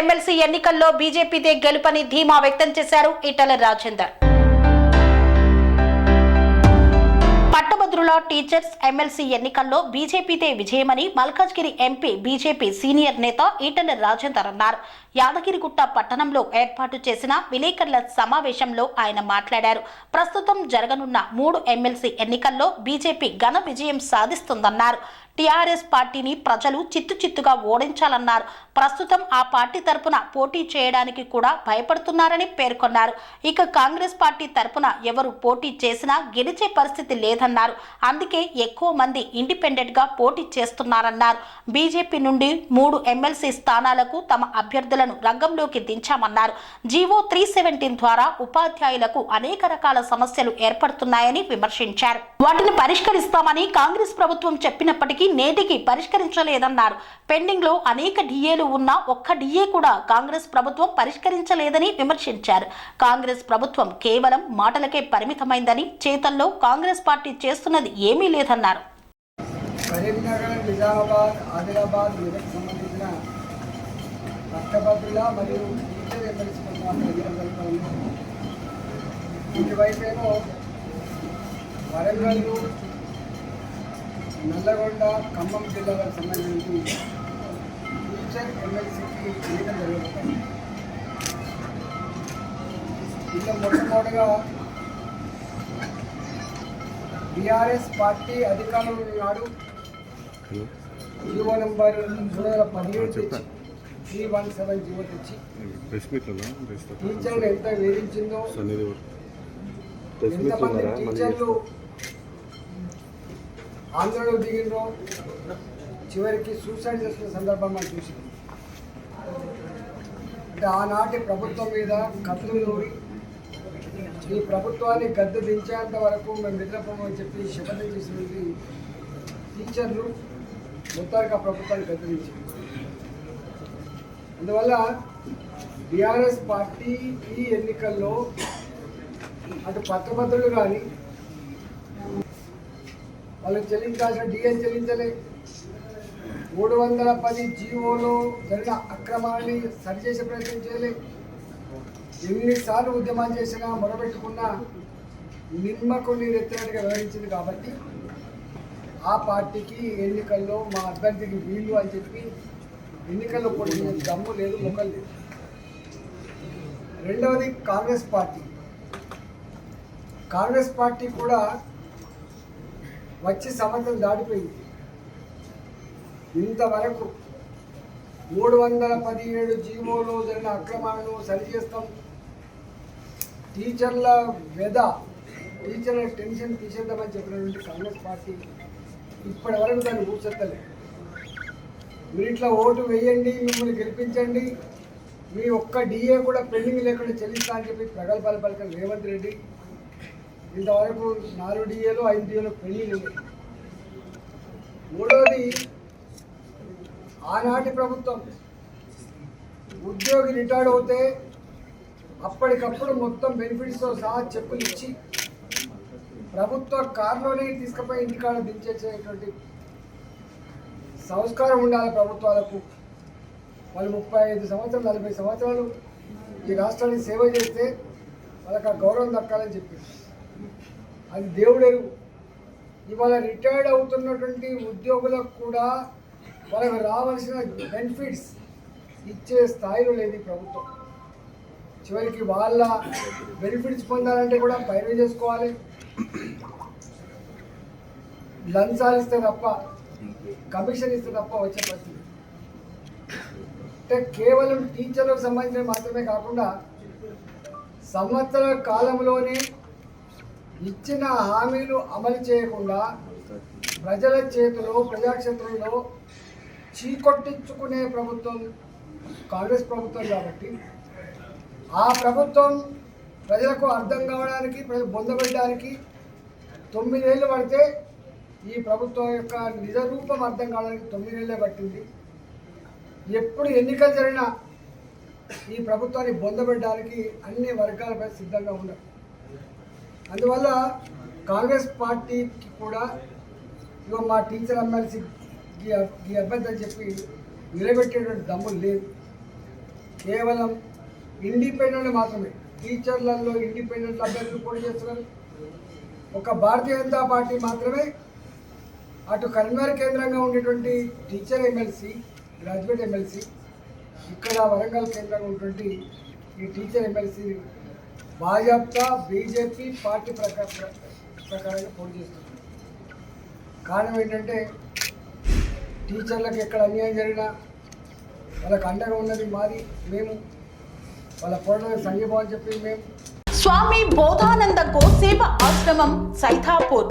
MLC ఎన్నికల్లో బీజేపీదే గెలుపని ధీమా వ్యక్తం చేశారు ఈటల రాజేందర్. పట్టభద్రుల టీచర్స్ ఎమ్మెల్సీ ఎన్నికల్లో బీజేపీదే విజయమని మల్కాజ్గిరి ఎంపీ బీజేపీ సీనియర్ నేత ఈటెల రాజేందర్ అన్నారు. యాదగిరిగుట్ట పట్టణంలో ఏర్పాటు చేసిన విలేకరుల సమావేశంలో ఆయన మాట్లాడారు. ప్రస్తుతం జరగనున్న మూడు ఎమ్మెల్సీ ఎన్నికల్లో బీజేపీ ఘన విజయం సాధిస్తుందన్నారు. టీఆర్ఎస్ పార్టీని ప్రజలు చిత్తు చిత్తుగా ఓడించాలన్నారు. ప్రస్తుతం ఆ పార్టీ తరపున పోటీ చేయడానికి కూడా భయపడుతున్నారని పేర్కొన్నారు. ఇక కాంగ్రెస్ పార్టీ తరపున ఎవరు పోటీ చేసినా గెలిచే పరిస్థితి లేదన్నారు. అందుకే ఎక్కువ మంది ఇండిపెండెంట్గా పోటీ చేస్తున్నారన్నారు. బీజేపీ నుండి మూడు ఎమ్మెల్సీ స్థానాలకు తమ అభ్యర్థుల అభ్యర్థులను రంగంలోకి దించామన్నారు. జీవో త్రీ సెవెంటీన్ ద్వారా ఉపాధ్యాయులకు అనేక రకాల సమస్యలు ఏర్పడుతున్నాయని విమర్శించారు. వాటిని పరిష్కరిస్తామని కాంగ్రెస్ ప్రభుత్వం చెప్పినప్పటికీ నేటికి పరిష్కరించలేదన్నారు. పెండింగ్లో అనేక డిఏలు ఉన్నా ఒక్క డిఏ కూడా కాంగ్రెస్ ప్రభుత్వం పరిష్కరించలేదని విమర్శించారు. కాంగ్రెస్ ప్రభుత్వం కేవలం మాటలకే పరిమితమైందని చేతల్లో కాంగ్రెస్ పార్టీ చేస్తున్నది ఏమీ లేదన్నారు. కరీంనగర్ నిజామాబాద్ ఆదిలాబాద్ పట్టభద్రుల మరియు జరుగుతుంది. ఇటువైపేమో వరంగల్ నల్లగొండ ఖమ్మం జిల్లాలకు సంబంధించి టీచర్ ఎమ్మెల్సీకి ఎన్నికలు జరుగుతాయి ఇందులో మొట్టమొదటిగా బీఆర్ఎస్ పార్టీ అధికారంలో నాడు జీవో నెంబర్ రెండు వేల పదిహేడు త్రీ వన్ సెవెన్ జీవో తెచ్చి ప్రెస్ మీట్లలో చేస్తారు టీచర్లు ఎంత వేధించిందో. ఎంతమంది టీచర్లు ఆందోళన దిగిండ్రో? చివరికి సూసైడ్ చేసుకున్న సందర్భం మనం చూసి అంటే ఆనాటి ప్రభుత్వం మీద కత్తులు నూరి ఈ ప్రభుత్వాన్ని గద్దె దించేంత వరకు మేము నిద్రపోమని చెప్పి శపథం చేసినటువంటి టీచర్లు మొత్తానికి ఆ ప్రభుత్వాన్ని గద్దె దించారు అందువల్ల బీఆర్ఎస్ పార్టీ ఈ ఎన్నికల్లో అటు పట్టభద్రులు కానీ వాళ్ళకి చెల్లించాల్సిన డిఎస్ చెల్లించలే. మూడు వందల పది జీవోలో జరిగిన అక్రమాన్ని సరిచేసే ప్రయత్నం చేయలే. ఎన్నిసార్లు ఉద్యమం చేసినా మొరబెట్టుకున్నా నిమ్మకు నీరు ఎత్తినట్టుగా వివరించింది కాబట్టి ఆ పార్టీకి ఎన్నికల్లో మా అభ్యర్థికి వీళ్ళు అని చెప్పి ఎన్నికల్లో పోటీ దమ్ము లేదు ముఖం లేదు. రెండవది కాంగ్రెస్ పార్టీ. కాంగ్రెస్ పార్టీ కూడా వచ్చి సంవత్సరం దాటిపోయింది. ఇంతవరకు మూడు వందల పదిహేడు జీవోలో జరిగిన అక్రమాలను సరిచేస్తాం. టీచర్ల వెద టీచర్ల టెన్షన్ తీసేద్దామని చెప్పినటువంటి కాంగ్రెస్ పార్టీ ఇప్పటి వరకు దాన్ని కూర్చొత్తలే మీరు ఇట్లా ఓటు వేయండి మిమ్మల్ని గెలిపించండి. మీ ఒక్క డిఏ కూడా పెండింగ్ లేకుండా చెల్లిస్తా అని చెప్పి ప్రగల్భాలు పలికిన రేవంత్ రెడ్డి. ఇంతవరకు నాలుగు డిఏలు ఐదు డిఏలు పెండింగ్ ఉన్నాయి. మూడవది ఆనాటి ప్రభుత్వం ఉద్యోగి రిటైర్డ్ అవుతే అప్పటికప్పుడు మొత్తం బెనిఫిట్స్తో సహా చెక్కులు ఇచ్చి ప్రభుత్వ కారులోనే తీసుకుపోయి ఇంటికాడ దించేసేటువంటి సంస్కారం ఉండాలి ప్రభుత్వాలకు. వాళ్ళు ముప్పై ఐదు సంవత్సరాలు నలభై సంవత్సరాలు ఈ రాష్ట్రానికి సేవ చేస్తే వాళ్ళకి ఆ గౌరవం దక్కాలని చెప్పి అది దేవుడెరుగు ఇవాళ రిటైర్డ్ అవుతున్నటువంటి ఉద్యోగులకు కూడా వాళ్ళకి రావాల్సిన బెనిఫిట్స్ ఇచ్చే స్థాయిలో లేదు ప్రభుత్వం. చివరికి వాళ్ళ బెనిఫిట్స్ పొందాలంటే కూడా పైన చేసుకోవాలి. లంచాలు ఇస్తే తప్ప కమిషన్ ఇస్తే తప్ప వచ్చే పరిస్థితి. అంటే కేవలం టీచర్లకు సంబంధించిన మాత్రమే కాకుండా సంవత్సర కాలంలోనే ఇచ్చిన హామీలు అమలు చేయకుండా ప్రజల చేతిలో ప్రజాక్షేత్రంలో చీకొట్టించుకునే ప్రభుత్వం కాంగ్రెస్ ప్రభుత్వం కాబట్టి ఆ ప్రభుత్వం ప్రజలకు అర్థం కావడానికి ప్రజలు పొందబెట్టడానికి తొమ్మిదేళ్ళు పడితే ఈ ప్రభుత్వం యొక్క నిజ రూపం అర్థం కావడానికి తొమ్మిదేళ్ళే పట్టింది. ఎప్పుడు ఎన్నికలు జరిగినా ఈ ప్రభుత్వాన్ని బొందబెట్టడానికి అన్ని వర్గాలపై సిద్ధంగా ఉన్నారు. అందువల్ల కాంగ్రెస్ పార్టీకి కూడా ఇగో మా టీచర్ ఎమ్మెల్సీ ఈ అభ్యర్థి అని చెప్పి నిలబెట్టేటువంటి దమ్ములు లేదు. కేవలం ఇండిపెండెంట్ మాత్రమే. టీచర్లలో ఇండిపెండెంట్ అభ్యర్థులు పోటీ చేస్తున్నారు. ఒక భారతీయ జనతా పార్టీ మాత్రమే అటు కరీంనగర్ కేంద్రంగా ఉండేటువంటి టీచర్ ఎమ్మెల్సీ గ్రాడ్యుయేట్ ఎమ్మెల్సీ ఇక్కడ వరంగల్ కేంద్రంగా ఉన్నటువంటి ఈ teacher MLC Bhajapa BJP party ప్రకార ప్రకారంగా పోటీ చేస్తున్నారు. కారణం ఏంటంటే టీచర్లకు ఎక్కడ అన్యాయం జరిగినా వాళ్ళకు అండగా ఉన్నది మాది మేము. వాళ్ళ పోరాటానికి సంఘీభావం చెప్పి మేము. స్వామి బోధానంద గోసేవ ఆశ్రమం సైథాపూర్